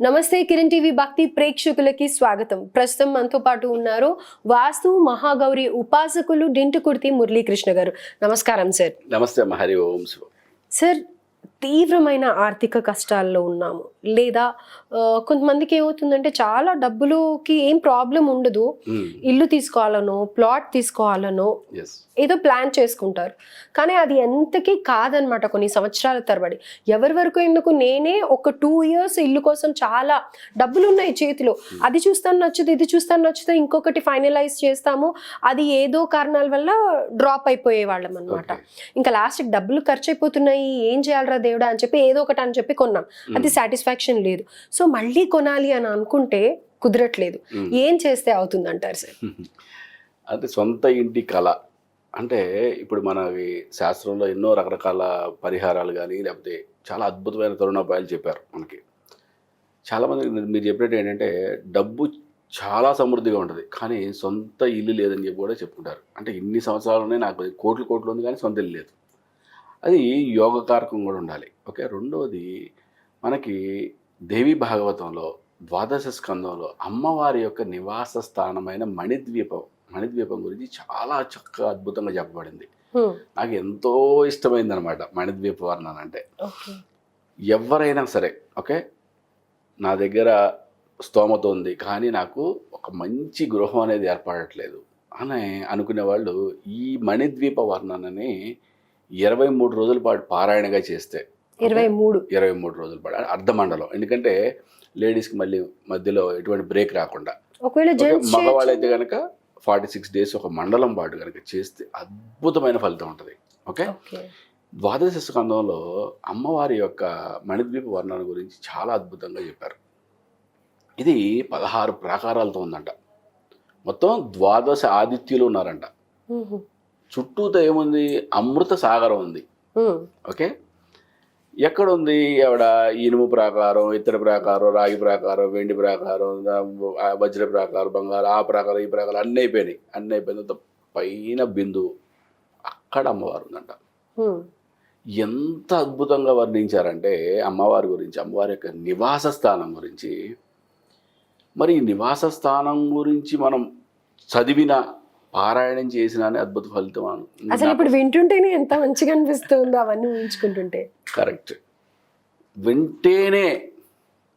నమస్తే కిరణ్ టీవీ భక్తి ప్రేక్షకులకి స్వాగతం. ప్రస్తుతం మనతో పాటు ఉన్నారు వాస్తు మహాగౌరి ఉపాసకులు డింటుకుర్తి మురళీకృష్ణ గారు. నమస్కారం సార్. నమస్తే అమ్మ హరి ఓం సార్ తీవ్రమైన ఆర్థిక కష్టాల్లో ఉన్నాము. లేదా కొంతమందికి ఏమవుతుందంటే చాలా డబ్బులుకి ఏం ప్రాబ్లం ఉండదు. ఇల్లు తీసుకోవాలనో ప్లాట్ తీసుకోవాలనో ఏదో ప్లాన్ చేసుకుంటారు. కానీ అది ఎంతకీ కాదనమాట కొన్ని సంవత్సరాల తరబడి. ఎవరి వరకు ఎందుకు? నేనే ఒక టూ ఇయర్స్ ఇల్లు కోసం చాలా డబ్బులు ఉన్నాయి చేతిలో అది చూస్తాను నచ్చదు ఇది చూస్తాను నచ్చుతుంది ఇంకొకటి ఫైనలైజ్ చేస్తాము. అది ఏదో కారణాల వల్ల డ్రాప్ అయిపోయే వాళ్ళం అనమాట ఇంకా లాస్ట్కి డబ్బులు ఖర్చు అయిపోతున్నాయి. ఏం చేయాలరా దేవుడా అని చెప్పి ఏదో ఒకటి అని చెప్పి కొన్నాం. అది సాటిస్ఫాక్షన్ లేదు. సో మళ్ళీ కొనాలి అని అనుకుంటే కుదరట్లేదు. ఏం చేస్తే అవుతుంది అంటారు సార్ అంటే సొంత ఇంటి కళ. అంటే ఇప్పుడు మనకి శాస్త్రంలో ఎన్నో రకరకాల పరిహారాలు కానీ లేకపోతే చాలా అద్భుతమైన తరుణోపాయాలు చెప్పారు మనకి. చాలామంది మీరు చెప్పినట్టు ఏంటంటే డబ్బు చాలా సమృద్ధిగా ఉంటుంది. కానీ సొంత ఇల్లు లేదని చెప్పి కూడా చెప్పుకుంటారు. అంటే ఇన్ని సంవత్సరాలునే నాకు కోట్లు కోట్లు ఉంది కానీ సొంత ఇల్లు లేదు. అది యోగకారకం కూడా ఉండాలి. ఓకే రెండవది మనకి దేవి భాగవతంలో ద్వాదశ స్కందంలో అమ్మవారి యొక్క నివాస స్థానమైన మణిద్వీపం మణిద్వీపం గురించి చాలా చక్కగా అద్భుతంగా చెప్పబడింది. నాకు ఎంతో ఇష్టమైంది అనమాట మణిద్వీప వర్ణన అంటే. ఎవరైనా సరే ఓకే నా దగ్గర స్తోమత ఉంది కానీ నాకు ఒక మంచి గృహం అనేది ఏర్పడట్లేదు అని అనుకునే వాళ్ళు ఈ మణిద్వీప వర్ణనని ఇరవై మూడు రోజుల పాటు పారాయణగా చేస్తే ఇరవై మూడు. ఇరవై మూడు రోజుల పాటు. అర్ధమండలం. ఎందుకంటే లేడీస్కి మళ్ళీ మధ్యలో ఎటువంటి బ్రేక్ రాకుండా. మగవాళ్ళైతే కనుక ఫార్టీ సిక్స్ డేస్ ఒక మండలం పాటు కనుక చేస్తే అద్భుతమైన ఫలితం ఉంటుంది. ఓకే? ద్వాదశ స్కందంలో అమ్మవారి యొక్క మణిద్వీప వర్ణన గురించి చాలా అద్భుతంగా చెప్పారు. ఇది పదహారు ప్రాకారాలతో ఉందంట. మొత్తం ద్వాదశ ఆదిత్యులు ఉన్నారంట. చుట్టూతో ఏముంది? అమృత సాగరం ఉంది. ఓకే? ఎక్కడ ఉంది ఆవిడ ఇనుము ప్రాకారం ఇత్తడి ప్రాకారం రాగి ప్రాకారం వెండి ప్రాకారం వజ్ర ప్రాకారం బంగారం ఆ ప్రాకారం ఈ ప్రాకారం అన్నీ అయిపోయినాయి. అన్నీ అయిపోయిన పైన బిందువు. అక్కడ అమ్మవారు ఉందంట. ఎంత అద్భుతంగా వర్ణించారంటే అమ్మవారి గురించి అమ్మవారి యొక్క నివాస స్థానం గురించి. మరి ఈ నివాస స్థానం గురించి మనం చదివిన పారాయణం చేసిన అద్భుత ఫలితం అసలు ఇప్పుడు వింటుంటేనే ఎంత మంచిగా అనిపిస్తుందో అవన్నీ ఊహించుకుంటుంటే. కరెక్ట్. వింటేనే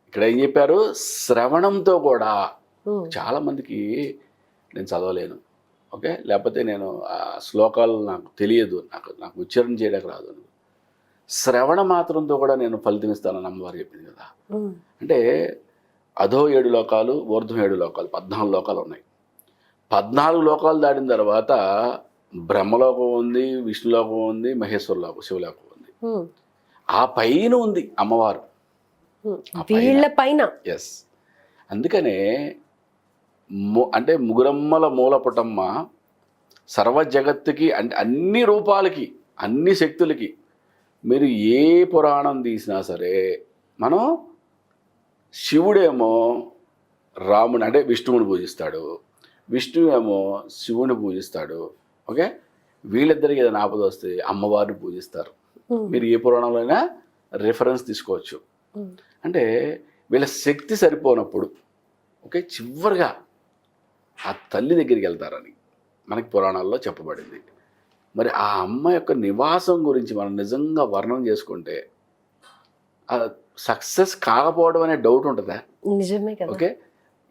ఇక్కడ ఏం చెప్పారు? శ్రవణంతో కూడా. చాలా మందికి నేను చదవలేను. ఓకే? లేకపోతే నేను ఆ శ్లోకాలు నాకు తెలియదు. నాకు నాకు ఉచ్చారణ చేయడానికి రాదు శ్రవణ మాత్రంతో కూడా నేను ఫలితం ఇస్తానని అమ్మవారు చెప్పింది కదా. అంటే అధో ఏడు లోకాలు ఊర్ధ్వం ఏడు లోకాలు పద్నాలుగు లోకాలు ఉన్నాయి. పద్నాలుగు లోకాలు దాటిన తర్వాత బ్రహ్మలోకం ఉంది విష్ణులోకం ఉంది మహేశ్వర లోకం శివలోకం ఉంది. ఆ పైన ఉంది అమ్మవారు. వీళ్ళ పైన. ఎస్ అందుకనే ము అంటే ముగురమ్మల మూలపుటమ్మ సర్వ జగత్తుకి అంటే అన్ని రూపాలకి అన్ని శక్తులకి మీరు ఏ పురాణం తీసినా సరే మనం శివుడేమో రాముని అంటే విష్ణువుని పూజిస్తాడు. విష్ణువు ఏమో శివుని పూజిస్తాడు ఓకే? వీళ్ళిద్దరికి ఏదైనా ఆపద వస్తే అమ్మవారిని పూజిస్తారు. మీరు ఏ పురాణంలో అయినా రిఫరెన్స్ తీసుకోవచ్చు. అంటే వీళ్ళ శక్తి సరిపోనప్పుడు ఓకే? చివరిగా ఆ తల్లి దగ్గరికి వెళ్తారని మనకి పురాణాల్లో చెప్పబడింది. మరి ఆ అమ్మ యొక్క నివాసం గురించి మనం నిజంగా వర్ణన చేసుకుంటే సక్సెస్ కాకపోవడం అనే డౌట్ ఉంటుందా? నిజమే ఓకే?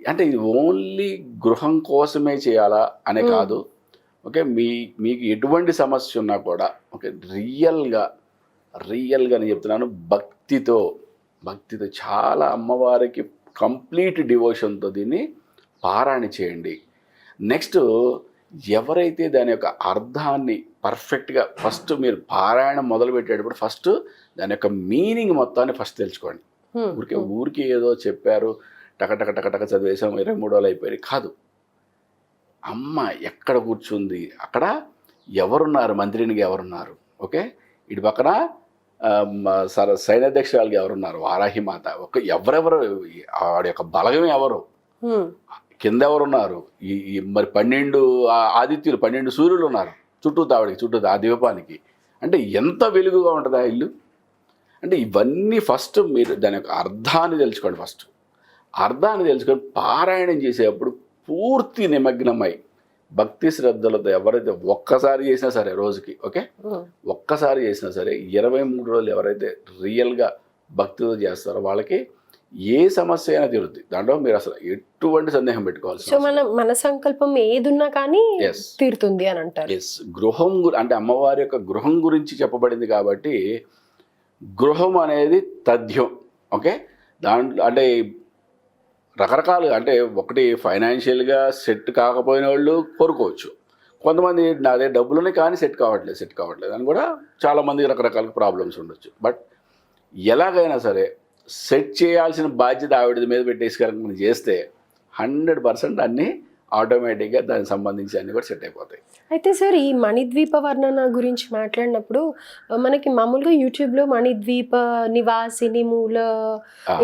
అంటే ఇది ఓన్లీ గృహం కోసమే చేయాలా అనే. కాదు ఓకే మీ మీకు ఎటువంటి సమస్య ఉన్నా కూడా ఓకే రియల్గా రియల్గా నేను చెప్తున్నాను భక్తితో భక్తితో చాలా అమ్మవారికి కంప్లీట్ డివోషన్తో దీన్ని పారాయణ చేయండి నెక్స్ట్ ఎవరైతే దాని యొక్క అర్థాన్ని పర్ఫెక్ట్గా ఫస్ట్ మీరు పారాయణం మొదలు పెట్టేటప్పుడు ఫస్ట్ దాని యొక్క మీనింగ్ మొత్తాన్ని ఫస్ట్ తెలుసుకోండి. ఊరికే ఊరికి ఏదో చెప్పారు టక టక టక టక చదివేసాం ఇరవై మూడు రోజులు అయిపోయాయి కాదు. అమ్మ ఎక్కడ కూర్చుంది? అక్కడ ఎవరున్నారు? మంత్రినికి ఎవరున్నారు? ఓకే? ఇటు పక్కన సర సైన్యాధ్యక్షురాలకి ఎవరున్నారు? వారాహి మాత. ఒక ఎవరెవరు? ఆవిడ యొక్క బలగం ఎవరు. కింద ఎవరున్నారు? ఈ మరి పన్నెండు ఆదిత్యులు పన్నెండు సూర్యులు ఉన్నారు. చుట్టూ తావిడికి చుట్టూ ఆ దీపానికి. అంటే ఎంత వెలుగుగా ఉంటుంది ఆ ఇల్లు? అంటే ఇవన్నీ ఫస్ట్ మీరు దాని యొక్క అర్థాన్ని తెలుసుకోండి ఫస్ట్. అర్థాన్ని తెలుసుకొని పారాయణం చేసేటప్పుడు పూర్తి నిమగ్నమై భక్తి శ్రద్ధలతో ఎవరైతే ఒక్కసారి చేసినా సరే రోజుకి ఓకే. ఒక్కసారి చేసినా సరే ఇరవై మూడు రోజులు ఎవరైతే రియల్గా భక్తితో చేస్తారో వాళ్ళకి ఏ సమస్య అయినా తీరుద్ది. దాంట్లో మీరు అసలు ఎటువంటి సందేహం పెట్టుకోవాల్సిన సో మన మన సంకల్పం ఏదున్నా కానీ తీరుతుంది అని అంటారు. ఎస్ గృహం అంటే అమ్మవారి యొక్క గృహం గురించి చెప్పబడింది కాబట్టి గృహం అనేది తథ్యం ఓకే? దాంట్లో అంటే రకరకాలు అంటే ఒకటి ఫైనాన్షియల్గా సెట్ కాకపోయిన వాళ్ళు కోరుకోవచ్చు. కొంతమంది నా దగ్గర డబ్బులునే కానీ సెట్ కావట్లేదు సెట్ కావట్లేదు అని కూడా చాలామంది రకరకాల ప్రాబ్లమ్స్ ఉండొచ్చు. బట్ ఎలాగైనా సరే సెట్ చేయాల్సిన బాధ్యత ఆవిడ మీద పెట్టేసి కనుక మనం చేస్తే హండ్రెడ్ పర్సెంట్ అన్నీ ఆటోమేటిక్గా దానికి సంబంధించి అన్నీ కూడా సెట్ అయిపోతాయి అయితే సార్ ఈ మణిద్వీప వర్ణన గురించి మాట్లాడినప్పుడు మనకి మామూలుగా యూట్యూబ్లో మణిద్వీప నివాసిని మూల.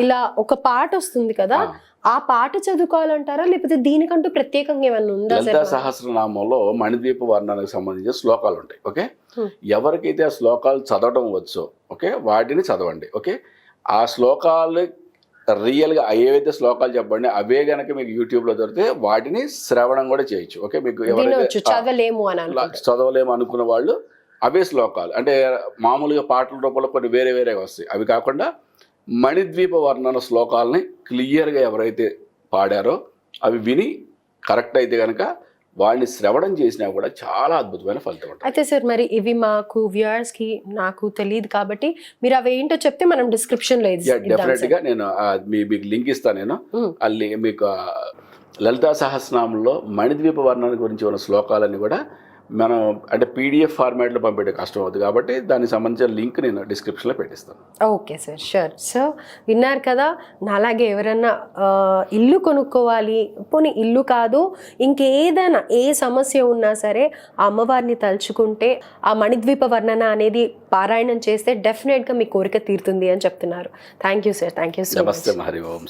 ఇలా ఒక పాట వస్తుంది కదా ఆ. పాట చదువుకోవాలంటారా లేకపోతే దీనికంటూ ప్రత్యేకంగా ఏమన్నా ఉందా లలితా సార్ సహస్రనామంలో మణిద్వీప వర్ణనకు సంబంధించిన శ్లోకాలు ఉంటాయి ఓకే. ఎవరికైతే ఆ శ్లోకాలు చదవడం వచ్చో ఓకే వాటిని చదవండి ఓకే ఆ శ్లోకాలు రియల్గా ఏవైతే శ్లోకాలు చెప్పండి అవే గనక మీకు యూట్యూబ్లో దొరికితే వాటిని శ్రవణం కూడా చేయొచ్చు. ఓకే మీకు ఎవరైతే చదవలేము చదవలేము అనుకున్న వాళ్ళు అవే శ్లోకాలు. అంటే మామూలుగా పాటల రూపంలో కొన్ని వేరే వేరే వస్తాయి. అవి కాకుండా మణిద్వీప వర్ణన శ్లోకాలని క్లియర్గా ఎవరైతే పాడారో అవి విని కరెక్ట్ అయితే కనుక వాడిని శ్రవణం చేసినా కూడా చాలా అద్భుతమైన ఫలితం అయితే సార్ మరి ఇవి మాకు వ్యూయర్స్కి నాకు తెలియదు కాబట్టి మీరు అవి ఏంటో చెప్తే మనం డిస్క్రిప్షన్లో డెఫినెట్. గా నేను మీకు లింక్ ఇస్తాను నేను. మీకు లలితా సహస్రనామంలో మణిద్వీప వర్ణన గురించి ఉన్న శ్లోకాలన్నీ కూడా మనం అంటే పీడిఎఫ్ ఫార్మాట్లో పంపించే కష్టం అవుతుంది కాబట్టి దానికి సంబంధించిన లింక్ నేను డిస్క్రిప్షన్లో పెట్టిస్తాను. Okay sir sure. సో విన్నారు కదా నాలాగే ఎవరన్నా ఇల్లు కొనుక్కోవాలి. పోనీ ఇల్లు కాదు ఇంకేదైనా ఏ సమస్య ఉన్నా సరే ఆ అమ్మవారిని తలుచుకుంటే ఆ మణిద్వీప వర్ణన అనేది పారాయణం చేస్తే డెఫినెట్గా మీ కోరిక తీరుతుంది అని చెప్తున్నారు. Thank you sir thank you so much. నమస్తే హరి ఓం